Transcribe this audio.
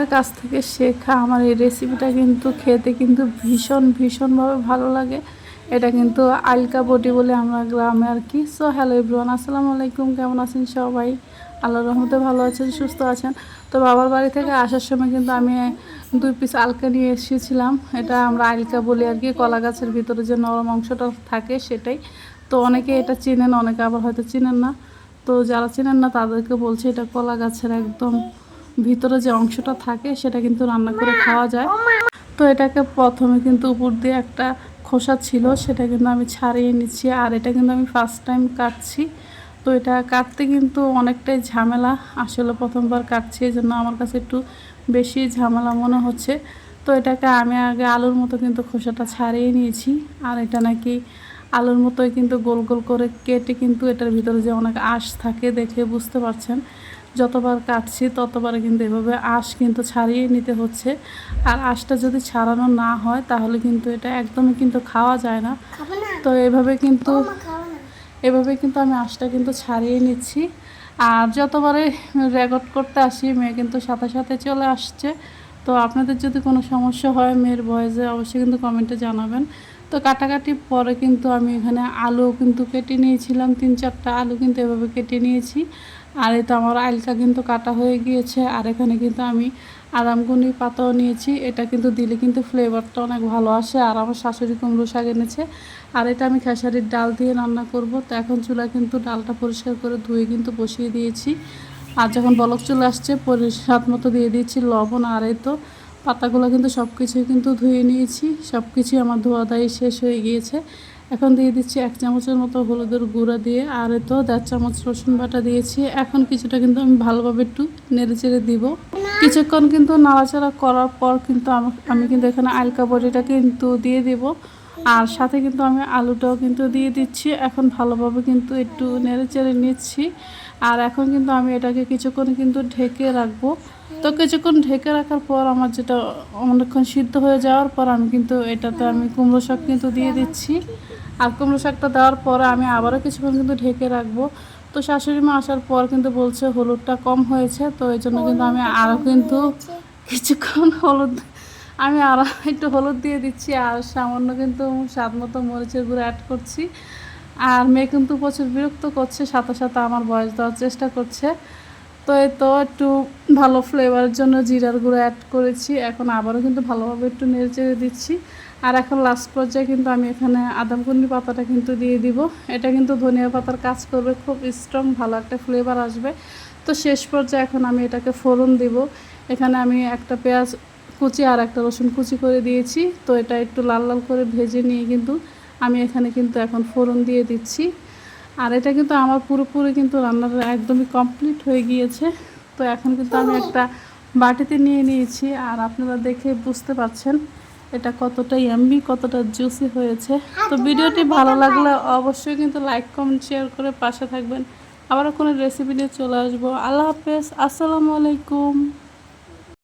মায়ের কাছ থেকে শেখা আমার এই রেসিপিটা কিন্তু খেতে কিন্তু ভীষণ, ভীষণভাবে ভালো লাগে। এটা কিন্তু আলকা বটি বলে আমরা গ্রামে আর কি। সো হ্যালো এভরিওয়ান আসসালামু আলাইকুম। কেমন আছেন সবাই? আল্লাহ রহমতে ভালো আছেন, সুস্থ আছেন। তো বাবার বাড়ি থেকে আসার সময় কিন্তু আমি দুই পিস আলকা নিয়ে এসেছিলাম। এটা আমরা আলকা বলি আর কি, কলা গাছের ভিতরে যে নরম অংশটা থাকে সেটাই। তো অনেকে এটা চেনেন, অনেকে আবার হয়তো চেনেন না। তো যারা চেনেন না তাদেরকে বলছে এটা কলা গাছের একদম ভিতরে যে অংশটা থাকে সেটা কিন্তু রান্না করে খাওয়া যায়। তো এটাকে প্রথমে কিন্তু উপর দিয়ে একটা খোসা ছিল, সেটা কিন্তু আমি ছাড়িয়ে নিচ্ছি। আর এটা কিন্তু আমি ফার্স্ট টাইম কাটছি। তো এটা কাটতে কিন্তু অনেকটাই ঝামেলা। আসলে প্রথমবার কাটছি এই জন্য আমার কাছে একটু বেশি ঝামেলা মনে হচ্ছে। তো এটাকে আমি আগে আলুর মতো কিন্তু খোসাটা ছাড়িয়ে নিয়েছি। আর এটা নাকি আলুর মতোই কিন্তু গোল গোল করে কেটে কিন্তু এটার ভিতরে যে অনেক আঁশ থাকে দেখে বুঝতে পারছেন। যতবার কাটছি ততবার কিন্তু এভাবে আঁশ কিন্তু ছাড়িয়ে নিতে হচ্ছে। আর আঁশটা যদি ছাড়ানো না হয় তাহলে কিন্তু এটা একদমই কিন্তু খাওয়া যায় না। তো এভাবে কিন্তু এভাবে কিন্তু আমি আঁশটা কিন্তু ছাড়িয়ে নিচ্ছি। আর যতবারে রেকর্ড করতে আসি মেয়ে কিন্তু সাথে সাথে চলে আসছে। তো আপনাদের যদি কোনো সমস্যা হয় মেয়ের ভয়েসে অবশ্যই কিন্তু কমেন্টে জানাবেন। তো কাটাকাটি পরে কিন্তু আমি এখানে আলু কিন্তু কেটে নিয়েছিলাম, তিন চারটা আলু কিন্তু এভাবে কেটে নিয়েছি। আর এটা আমার আলকা কিন্তু কাটা হয়ে গিয়েছে, আর এখানে কিন্তু আমি আরামগুনি পাতাও নিয়েছি। এটা কিন্তু দিলে কিন্তু ফ্লেভারটা অনেক ভালো আসে, আর আমার শাশুড়ি কুমড়ো শাক এনেছে। আর এটা আমি খেসারির ডাল দিয়ে রান্না করব। তো এখন চুলা কিন্তু ডালটা পরিষ্কার করে ধুয়ে কিন্তু বসিয়ে দিয়েছি। আর যখন বলক চলে আসছে পরিষ্কার মতো দিয়ে দিয়েছি লবণ আর এই তো পাতাগুলো কিন্তু সব কিছুই কিন্তু ধুয়ে নিয়েছি সব কিছুই আমার ধোয়া দায়ী শেষ হয়ে গিয়েছে। এখন দিয়ে দিচ্ছি এক চামচের মতো হলুদের গুঁড়া দিয়ে, আর তো দেড় চামচ রসুন বাটা দিয়েছি। এখন কিছুটা কিন্তু আমি ভালোভাবে একটু নেড়ে চেড়ে দিব। কিছুক্ষণ কিন্তু নাড়াচাড়া করার পর কিন্তু আমি কিন্তু এখানে আলকা বড়িটা কিন্তু দিয়ে দিব। আর সাথে কিন্তু আমি আলুটাও কিন্তু দিয়ে দিচ্ছি। এখন ভালোভাবে কিন্তু একটু নেড়ে চেড়ে নিচ্ছি। আর এখন কিন্তু আমি এটাকে কিছুক্ষণ কিন্তু ঢেকে রাখব। তো কিছুক্ষণ ঢেকে রাখার পর আমার যেটা অনেকক্ষণ সিদ্ধ হয়ে যাওয়ার পর আমি কিন্তু এটাতে আমি কুমড়ো শাক কিন্তু দিয়ে দিচ্ছি। আর কুমড়ো শাকটা দেওয়ার পরে আমি আবারও কিছুক্ষণ কিন্তু ঢেকে রাখব। তো শাশুড়ি মা আসার পর কিন্তু বলছে হলুদটা কম হয়েছে। তো এই জন্য কিন্তু আমি আরও কিন্তু কিছুক্ষণ হলুদ আমি আরও একটু হলুদ দিয়ে দিচ্ছি আর সামান্য কিন্তু স্বাদ মতো মরিচের গুঁড়ো অ্যাড করছি। আর মেয়ে কিন্তু প্রচুর বিরক্ত করছে, সাথে সাথে আমার বয়স দেওয়ার চেষ্টা করছে। তো এই তো একটু ভালো ফ্লেভারের জন্য জিরার গুঁড়ো অ্যাড করেছি। এখন আবারও কিন্তু ভালোভাবে একটু নেড়ে দিচ্ছি। আর এখন লাস্ট পর্যায়ে কিন্তু আমি এখানে আদামকুন্ডি পাতাটা কিন্তু দিয়ে দিব। এটা কিন্তু ধনিয়া পাতার কাজ করবে, খুব স্ট্রং ভালো একটা ফ্লেভার আসবে। তো শেষ পর্যায়ে এখন আমি এটাকে ফোড়ন দিব। এখানে আমি একটা পেঁয়াজ কুচি আর একটা রসুন কুচি করে দিয়েছি। তো এটা একটু লাল লাল করে ভেজে নিয়ে কিন্তু আমি এখানে কিন্তু এখন ফোড়ন দিয়ে দিচ্ছি। আর এটা কিন্তু আমার পুরোপুরি কিন্তু রান্নাটা একদমই কমপ্লিট হয়ে গিয়েছে। তো এখন কিন্তু আমি একটা বাটিতে নিয়ে নিয়েছি। আর আপনারা দেখে বুঝতে পারছেন এটা কতটা ইয়াম্মি কতটা জুসি হয়েছে। তো ভিডিওটি ভালো লাগলে অবশ্যই কিন্তু লাইক কমেন্ট শেয়ার করে পাশে থাকবেন। আবারও কোনো রেসিপি নিয়ে চলে আসব। আল্লাহ হাফেজ। আসসালামু আলাইকুম।